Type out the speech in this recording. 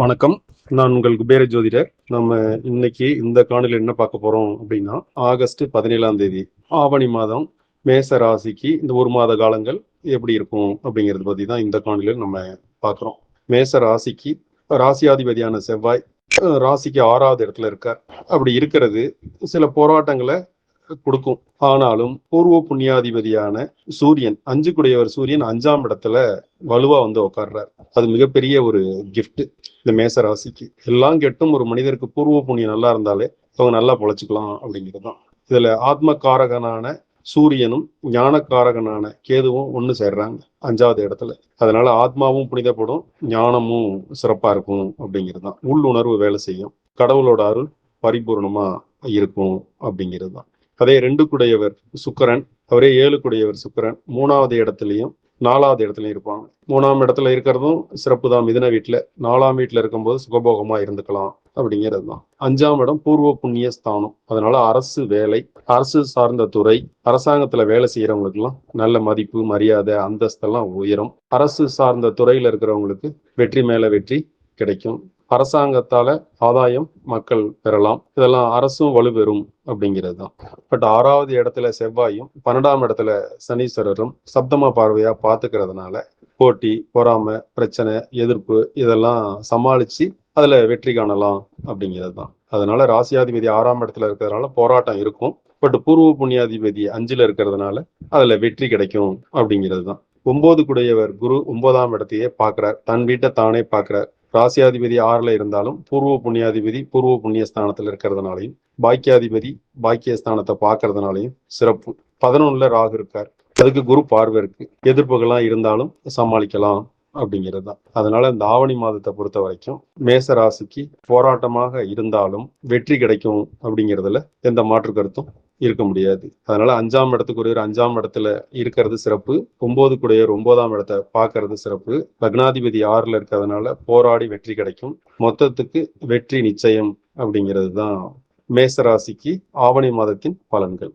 வணக்கம். நான் உங்கள் குபேர ஜோதிடர். நம்ம இன்னைக்கு இந்த காணொலியில் என்ன பார்க்க போறோம் அப்படின்னா ஆகஸ்ட் பதினேழாம் தேதி ஆவணி மாதம் மேச ராசிக்கு இந்த ஒரு மாத காலங்கள் எப்படி இருக்கும் அப்படிங்கிறது பத்தி தான் இந்த காணொலியில் நம்ம பார்க்குறோம். மேச ராசிக்கு ராசியாதிபதியான செவ்வாய் ராசிக்கு ஆறாவது இடத்துல இருக்கார். அப்படி இருக்கிறது சில போராட்டங்களை கொடுக்கும். ஆனாலும் பூர்வ புண்ணியாதிபதியான சூரியன் அஞ்சு குடையவர் சூரியன் அஞ்சாம் இடத்துல வலுவா வந்து உட்கார்றார். அது மிகப்பெரிய ஒரு கிஃப்ட் இந்த மேச ராசிக்கு. எல்லாம் கெட்டும் ஒரு மனிதருக்கு பூர்வ புண்ணியம் நல்லா இருந்தாலே அவங்க நல்லா பொழைச்சிக்கலாம் அப்படிங்கிறது தான் இதுல ஆத்ம காரகனான சூரியனும் ஞானக்காரகனான கேதுவும் ஒண்ணு சேர்றாங்க அஞ்சாவது இடத்துல. அதனால ஆத்மாவும் புனிதப்படும் ஞானமும் சிறப்பா இருக்கும் அப்படிங்கிறது தான் உள்ளுணர்வு வேலை செய்யும் கடவுளோட அருள் பரிபூர்ணமா இருக்கும் அப்படிங்கிறது தான் அதே ரெண்டு குடையவர் சுக்கரன் அவரே ஏழு குடையவர் சுக்கரன் மூணாவது இடத்துலயும் நாலாவது இடத்துல இருப்பாங்க மூணாம் இடத்துல இருக்கிறதும் சிறப்பு தான். மிதன வீட்டுல நாலாம் வீட்டுல இருக்கும்போது சுகபோகமா இருந்துக்கலாம் அப்படிங்கிறது தான் அஞ்சாம் இடம் பூர்வ புண்ணிய ஸ்தானம். அதனால அரசு வேலை அரசு சார்ந்த துறை அரசாங்கத்துல வேலை செய்யறவங்களுக்கு எல்லாம் நல்ல மதிப்பு மரியாதை அந்தஸ்தெல்லாம் உயரும். அரசு சார்ந்த துறையில இருக்கிறவங்களுக்கு வெற்றி மேல வெற்றி கிடைக்கும். அரசாங்கத்தால ஆதாயம் மக்கள் பெறலாம். இதெல்லாம் அரசும் வலுப்பெறும் அப்படிங்கிறது தான் பட் ஆறாவது இடத்துல செவ்வாயும் பன்னெண்டாம் இடத்துல சனீஸ்வரரும் சப்தம பார்வையா பாத்துக்கிறதுனால போட்டி பொறாமை பிரச்சனை எதிர்ப்பு இதெல்லாம் சமாளிச்சு அதுல வெற்றி காணலாம் அப்படிங்கிறது தான் அதனால ராசியாதிபதி ஆறாம் இடத்துல இருக்கிறதுனால போராட்டம் இருக்கும். பட் பூர்வ புண்ணியாதிபதி அஞ்சுல இருக்கிறதுனால அதுல வெற்றி கிடைக்கும் அப்படிங்கிறது தான் ஒன்பது குடையவர் குரு ஒன்பதாம் இடத்தையே பார்க்கிறார். தன் வீட்டை தானே பார்க்கிறார். ராசியாதிபதி ஆறுல இருந்தாலும் பூர்வ புண்ணியாதிபதி பூர்வ புண்ணிய ஸ்தானத்துல இருக்கிறதுனாலையும் பாக்கியாதிபதி பாக்கியஸ்தானத்தை பார்க்கறதுனாலையும் சிறப்பு. பதினொன்னுல ராகு இருக்கார். அதுக்கு குரு பார்வை இருக்கு. எதிர்ப்புகள்லாம் இருந்தாலும் சமாளிக்கலாம் அப்படிங்கிறது தான். அதனால இந்த ஆவணி மாதத்தை பொறுத்த வரைக்கும் மேச ராசிக்கு போராட்டமாக இருந்தாலும் வெற்றி கிடைக்கும் அப்படிங்கிறதுல எந்த மாற்று கருத்தும் இருக்க முடியாது. அதனால அஞ்சாம் இடத்துக்குரியவர் அஞ்சாம் இடத்துல இருக்கிறது சிறப்பு. ஒன்பது குடையர் ஒன்பதாம் இடத்தை பார்க்கறது சிறப்பு. லக்னாதிபதி ஆறுல இருக்கிறதுனால போராடி வெற்றி கிடைக்கும். மொத்தத்துக்கு வெற்றி நிச்சயம் அப்படிங்கிறது தான் மேச ராசிக்கு ஆவணி மாதத்தின் பலன்கள்.